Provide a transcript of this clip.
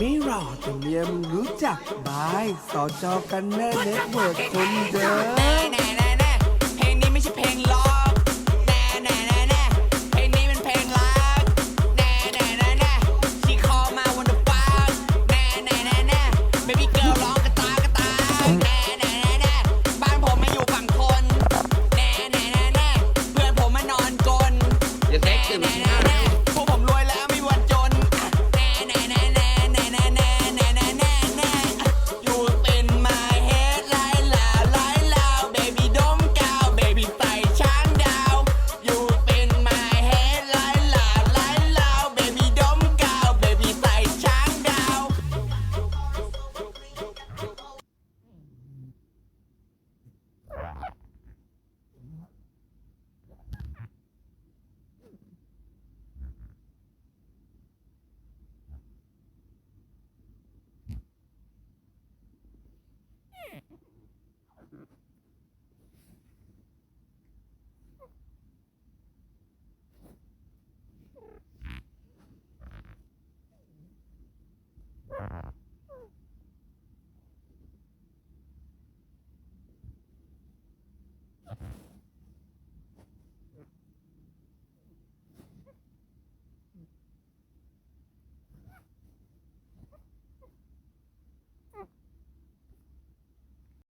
ม่รอตัวเมียมึงรู้จักบายสอจอกันเนอร์เน็ตเวิร์กคนเดิมอย่าแท็กตื่น Uh-huh.